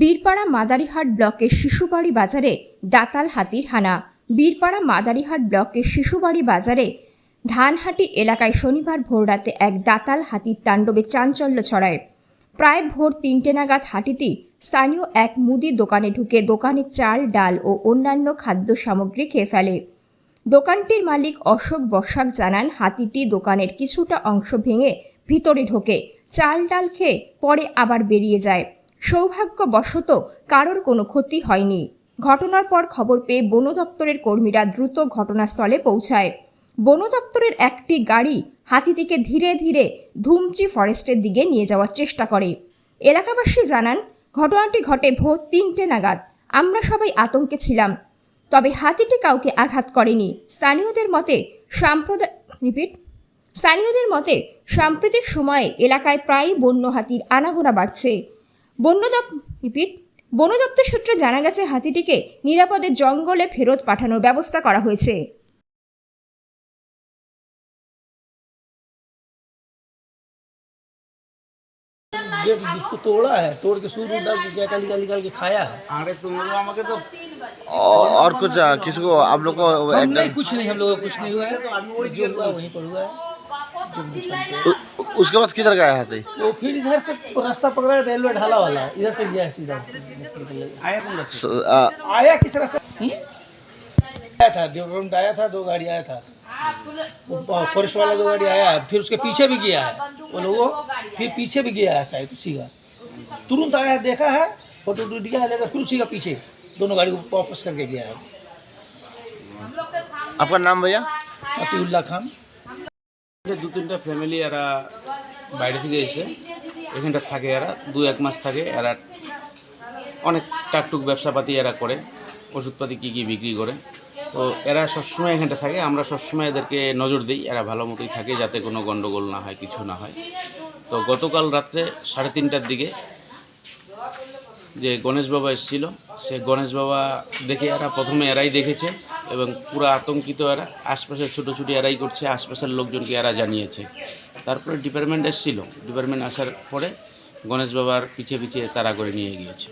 বীরপাড়া মাদারিহাট ব্লকের শিশুবাড়ি বাজারে দাতাল হাতির হানা। বীরপাড়া মাদারিহাট ব্লকের শিশুবাড়ি বাজারে ধানহাটি এলাকায় শনিবার ভোররাতে এক দাতাল হাতির তাণ্ডবে চাঞ্চল্য ছড়ায়। প্রায় ভোর তিনটে নাগাদ হাতিটি স্থানীয় এক মুদি দোকানে ঢুকে দোকানে চাল, ডাল ও অন্যান্য খাদ্য সামগ্রী খেয়ে ফেলে। দোকানটির মালিক অশোক বসাক জানান, হাতিটি দোকানের কিছুটা অংশ ভেঙে ভিতরে ঢোকে। চাল, ডাল খেয়ে পরে আবার বেরিয়ে যায়। সৌভাগ্যবশত কারোর কোনো ক্ষতি হয়নি। ঘটনার পর খবর পেয়ে বন দপ্তরের কর্মীরা দ্রুত ঘটনাস্থলে পৌঁছায়। বন দপ্তরের একটি গাড়ি হাতিটিকে ধীরে ধীরে ধুমচি ফরেস্টের দিকে নিয়ে যাওয়ার চেষ্টা করে। এলাকাবাসী জানান, ঘটনাটি ঘটে ভোর তিনটে নাগাদ। আমরা সবাই আতঙ্কে ছিলাম, তবে হাতিটি কাউকে আঘাত করেনি। স্থানীয়দের মতে সাম্প্রদায় রিপিট। স্থানীয়দের মতে সাম্প্রতিক সময়ে এলাকায় প্রায়ই বন্য হাতির আনাগোনা বাড়ছে। বন্য দপ রিপিট বন দপ্তর সূত্রে জানা গেছে হাতিটিকে নিরাপদে জঙ্গলে ফেরত পাঠানোর ব্যবস্থা করা হয়েছে गेट जिसको तोड़ा है तोड़ के सूर डाल के क्या निकाल निकाल के खाया है अरे तुम लोग আমাকে তো और और कुछ आ, किसी को आप लोग को हम एकदम- नहीं कुछ नहीं हम लोगों को कुछ नहीं हुआ है जो हुआ वहीं पर हुआ है उसके बाद किधर गया हाथी तो? फिर इधर से रास्ता पकड़ा है रेलवे ढाला वाला। इधर से गया सीधा। आया कौन लोग? स- आ, आया किस तरह से? आया था जो रोड आया था दो गाड़ी आया था। वो फॉरेस्ट वाला दो गाड़ी आया है फिर उसके पीछे भी गया है। वो लोगों फिर पीछे भी गया है शायद उसी का। तुरंत आया देखा है फ़ोटो दिया है लेकर फिर उसी का पीछे दोनों गाड़ी को वापस करके गया है। आपका नाम भैया? अतीउल्ला खान। দু তিনটা ফ্যামিলি এরা বাইরে থেকে এসে এখানটা থাকে এরা, দু এক মাস থাকে এরা অনেক টাকটুক ব্যবসাপাতি এরা করে, ওষুধপাতি কী কী বিক্রি করে। তো এরা সবসময় এখানটা থাকে, আমরা সবসময় এদেরকে নজর দিই, এরা ভালো মতোই থাকে যাতে কোনো গণ্ডগোল না হয়, কিছু না হয়। তো গতকাল রাত্রে সাড়ে তিনটার দিকে যে গণেশ বাবা এসেছিল, সে গণেশ বাবা দেখে এরা প্রথমে এরাই দেখেছে এবং পুরো আতঙ্কিত এরা। আশপাশের ছোটোছুটি এরাই করছে, আশপাশের লোকজনকে এরা জানিয়েছে। তারপরে ডিপার্টমেন্ট এসেছিল। ডিপার্টমেন্ট আসার পরে গণেশ বাবার পিছিয়ে পিছিয়ে তারা করে নিয়ে গিয়েছে।